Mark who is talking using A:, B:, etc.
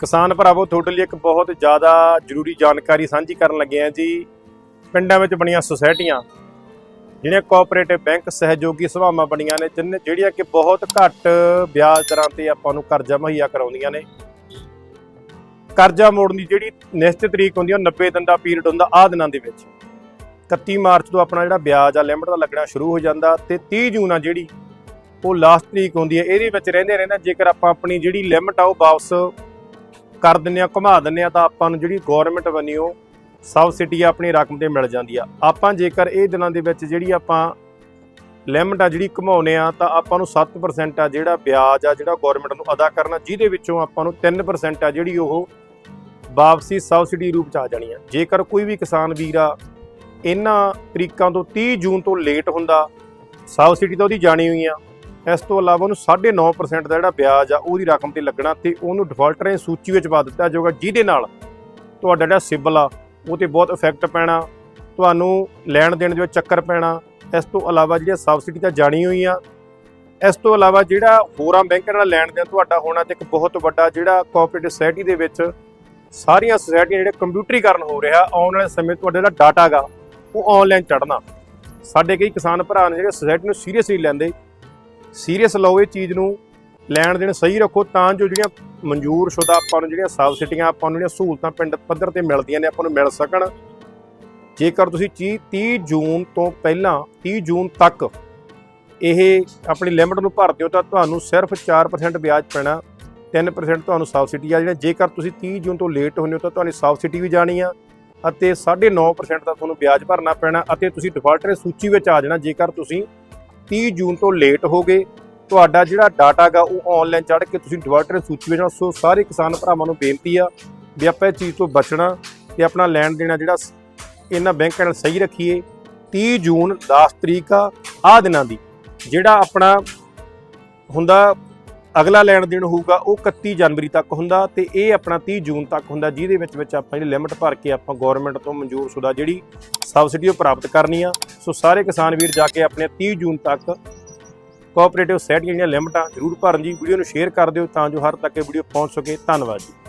A: ਕਿਸਾਨ ਭਰਾਵੋ, ਤੁਹਾਡੇ ਲਈ ਇੱਕ ਬਹੁਤ ਜ਼ਿਆਦਾ ਜ਼ਰੂਰੀ ਜਾਣਕਾਰੀ ਸਾਂਝੀ ਕਰਨ ਲੱਗੇ ਹਾਂ ਜੀ। ਪਿੰਡਾਂ ਵਿੱਚ ਬਣੀਆਂ ਸੁਸਾਇਟੀਆਂ, ਜਿਹੜੀਆਂ ਕੋਆਪਰੇਟਿਵ ਬੈਂਕ ਸਹਿਯੋਗੀ ਸਭਾਵਾਂ ਬਣੀਆਂ ਨੇ, ਜਿਨ ਜਿਹੜੀਆਂ ਕਿ ਬਹੁਤ ਘੱਟ ਵਿਆਜ ਦਰਾਂ ਤੇ ਆਪਾਂ ਨੂੰ ਕਰਜ਼ਾ ਮੁਹੱਈਆ ਕਰਾਉਂਦੀਆਂ ਨੇ। ਕਰਜ਼ਾ ਮੋੜਨ ਦੀ ਜਿਹੜੀ ਨਿਸ਼ਚਿਤ ਤਰੀਕ ਹੁੰਦੀ ਹੈ ਉਹ 90 ਦਿਨ ਦਾ ਪੀਰੀਅਡ ਹੁੰਦਾ ਆਹ ਦਿਨਾਂ ਦੇ ਵਿੱਚ। 31 ਮਾਰਚ ਤੋਂ ਆਪਣਾ ਜਿਹੜਾ ਵਿਆਜ ਆ, ਲਿਮਟ ਦਾ ਲੱਗਣਾ ਸ਼ੁਰੂ ਹੋ ਜਾਂਦਾ ਤੇ 30 ਜੂਨ ਆ ਜਿਹੜੀ, ਉਹ ਲਾਸਟ ਤਰੀਕ ਹੁੰਦੀ ਹੈ ਇਹਦੇ ਵਿੱਚ ਰਹਿੰਦੇ ਰਹਿੰਦਾ ਜੇਕਰ ਆਪਾਂ ਆਪਣੀ ਜਿਹੜੀ ਲਿਮਟ ਆ, ਉਹ ਵਾਪਸ ਕਰ ਦਿੰਨੇ ਆ, ਘੁਮਾ ਦਿੰਨੇ ਆ ਤਾਂ ਆਪਾਂ ਨੂੰ ਜਿਹੜੀ ਗਵਰਨਮੈਂਟ ਵੱਲੋਂ ਸਬਸਿਡੀ ਆਪਣੀ ਰਕਮ ਤੇ ਮਿਲ ਜਾਂਦੀ ਆ। ਆਪਾਂ ਜੇਕਰ ਇਹ ਦਿਨਾਂ ਦੇ ਵਿੱਚ ਜਿਹੜੀ ਆਪਾਂ ਲਿਮਟ ਆ ਜਿਹੜੀ ਘਮਾਉਨੇ ਆ ਤਾਂ ਆਪਾਂ ਨੂੰ 7% ਆ ਜਿਹੜਾ ਵਿਆਜ ਆ ਜਿਹੜਾ ਗਵਰਨਮੈਂਟ ਨੂੰ ਅਦਾ ਕਰਨਾ, ਜਿਹਦੇ ਵਿੱਚੋਂ ਆਪਾਂ ਨੂੰ 3% ਆ ਜਿਹੜੀ ਉਹ ਵਾਪਸੀ ਸਬਸਿਡੀ ਰੂਪ ਚ ਆ ਜਾਣੀ ਆ। ਜੇਕਰ ਕੋਈ ਵੀ ਕਿਸਾਨ ਵੀਰ ਆ, ਇਹਨਾਂ ਤਰੀਕਾਂ ਤੋਂ 30 ਜੂਨ ਤੋਂ ਲੇਟ ਹੁੰਦਾ ਸਬਸਿਡੀ ਤਾਂ ਉਹਦੀ ਜਾਣੀ ਹੋਈ ਆ। ਇਸ ਤੋਂ ਇਲਾਵਾ ਉਹਨੂੰ 9.5% ਦਾ ਜਿਹੜਾ ਵਿਆਜ ਆ, ਉਹਦੀ ਰਕਮ ਤੇ ਲੱਗਣਾ ਤੇ ਉਹਨੂੰ ਡਿਫਾਲਟਰ ਦੀ ਸੂਚੀ ਵਿੱਚ ਪਾ ਦਿੱਤਾ ਜਾਊਗਾ, ਜਿਹਦੇ ਨਾਲ ਤੁਹਾਡਾ ਜਿਹੜਾ ਸਿਬਲ ਆ, ਉਹ ਤੇ ਬਹੁਤ ਇਫੈਕਟ ਪੈਣਾ, ਤੁਹਾਨੂੰ ਲੈਣ ਦੇਣ ਦੇ ਵਿੱਚ ਚੱਕਰ ਪੈਣਾ, ਇਸ ਤੋਂ ਇਲਾਵਾ ਜਿਹੜੀਆਂ ਸਬਸਿਡੀ ਤਾਂ ਜਾਣੀ ਹੋਈ ਆ, ਇਸ ਤੋਂ ਇਲਾਵਾ ਜਿਹੜਾ ਹੋਰਾਂ ਬੈਂਕਾਂ ਨਾਲ ਲੈਣ ਦੇਣ ਤੁਹਾਡਾ ਹੋਣਾ ਤੇ ਇੱਕ ਬਹੁਤ ਵੱਡਾ ਜਿਹੜਾ ਕੋਆਪਰੇਟਿਵ ਸੋਸਾਇਟੀ ਦੇ ਵਿੱਚ ਸਾਰੀਆਂ ਸੁਸਾਇਟੀਆਂ ਜਿਹੜੇ ਕੰਪਿਊਟਰੀਕਰਨ ਹੋ ਰਿਹਾ, ਆਉਣ ਵਾਲੇ ਸਮੇਂ 'ਚ ਤੁਹਾਡਾ ਜਿਹੜਾ ਡਾਟਾ ਗਾ, ਉਹ ਆਨਲਾਈਨ ਚੜਨਾ ਸਾਡੇ ਕਈ ਕਿਸਾਨ ਭਰਾ ਨੇ ਜਿਹੜੇ ਸੁਸਾਇਟੀ ਨੂੰ ਸੀਰੀਅਸਲੀ ਲੈਂਦੇ ਸੀਰੀਅਸ ਲਓ ਇਹ ਚੀਜ਼ ਨੂੰ, ਲੈਣ ਦੇਣ ਸਹੀ ਰੱਖੋ, ਤਾਂ ਜੋ ਜਿਹੜੀਆਂ ਮਨਜ਼ੂਰ ਸ਼ੁਦਾ ਆਪਾਂ ਨੂੰ, ਜਿਹੜੀਆਂ ਸਬਸਿਡੀਆਂ ਆਪਾਂ ਨੂੰ, ਜਿਹੜੀਆਂ ਸਹੂਲਤਾਂ ਪਿੰਡ ਪੱਧਰ ਤੇ ਮਿਲਦੀਆਂ ਨੇ, ਆਪਾਂ ਨੂੰ ਮਿਲ ਸਕਣ। ਜੇਕਰ ਤੁਸੀਂ 30 30 ਜੂਨ ਤੋਂ ਪਹਿਲਾਂ 30 ਜੂਨ ਤੱਕ ਇਹ ਆਪਣੀ ਲਿਮਟ ਨੂੰ ਭਰਦੇ ਹੋ ਤਾਂ ਤੁਹਾਨੂੰ ਸਿਰਫ 4% ਵਿਆਜ ਪੈਣਾ 3% ਤੁਹਾਨੂੰ ਸਬਸਿਡੀ ਆ ਜਿਹੜਾ ਜੇਕਰ ਤੁਸੀਂ 30 ਜੂਨ ਤੋਂ ਲੇਟ ਹੁੰਦੇ ਹੋ, ਤਾਂ ਤੁਹਾਨੂੰ ਸਬਸਿਡੀ ਵੀ ਜਾਣੀ ਆ, ਅਤੇ 9.5% ਦਾ ਤੁਹਾਨੂੰ ਵਿਆਜ ਭਰਨਾ ਪੈਣਾ, ਅਤੇ ਤੁਸੀਂ ਡਿਫਾਲਟਰ ਸੂਚੀ ਵਿੱਚ ਆ ਜਾਣਾ, ਜੇਕਰ ਤੁਸੀਂ 30 ਜੂਨ ਤੋਂ ਲੇਟ ਹੋ ਗਏ। ਤੁਹਾਡਾ ਜਿਹੜਾ ਡਾਟਾ ਗਾ ਉਹ ਆਨਲਾਈਨ ਚੜ੍ਹ ਕੇ ਤੁਸੀਂ ਡਿਵਰਟਰ ਸੂਚੀ ਵਿੱਚ ਆਉਣਾ। ਸੋ ਸਾਰੇ ਕਿਸਾਨ ਭਰਾਵਾਂ ਨੂੰ ਬੇਨਤੀ ਆ ਵੀ ਆਪਾਂ ਇਹ ਚੀਜ਼ ਤੋਂ ਬਚਣਾ ਤੇ ਆਪਣਾ ਲੈਣ ਦੇਣਾ ਜਿਹੜਾ ਇਹਨਾਂ ਬੈਂਕਾਂ ਨਾਲ ਸਹੀ ਰੱਖੀਏ। 30 ਜੂਨ 10 ਤਰੀਕ ਆ, ਆਹ ਦਿਨਾਂ ਦੀ। ਜਿਹੜਾ ਆਪਣਾ ਹੁੰਦਾ ਅਗਲਾ ਲੈਣ ਦੇਣ ਹੋਊਗਾ ਉਹ 31 ਜਨਵਰੀ ਤੱਕ ਹੁੰਦਾ ਤੇ ਇਹ ਆਪਣਾ 30 ਜੂਨ ਤੱਕ ਹੁੰਦਾ, ਜਿਹਦੇ ਵਿੱਚ ਵਿੱਚ ਆਪਾਂ ਜਿਹੜੀ ਲਿਮਟ ਭਰ ਕੇ ਆਪਾਂ ਗਵਰਨਮੈਂਟ ਤੋਂ ਮਨਜ਼ੂਰ ਸ਼ੁਦਾ ਜਿਹੜੀ ਸਬਸਿਡੀ ਉਹ ਪ੍ਰਾਪਤ ਕਰਨੀ ਆ। ਸੋ ਸਾਰੇ ਕਿਸਾਨ ਵੀਰ ਜਾ ਕੇ ਆਪਣੇ 30 ਜੂਨ ਤੱਕ ਕੋਆਪਰੇਟਿਵ ਸੈਟ ਜਿਹੜੀਆਂ ਲਿਮਟਾਂ ਜ਼ਰੂਰ ਭਰਨ ਜੀ। ਵੀਡੀਓ ਨੂੰ ਸ਼ੇਅਰ ਕਰ ਦਿਓ ਤਾਂ ਜੋ ਹਰ ਤੱਕ ਇਹ ਵੀਡੀਓ ਪਹੁੰਚ ਸਕੇ। ਧੰਨਵਾਦ ਜੀ।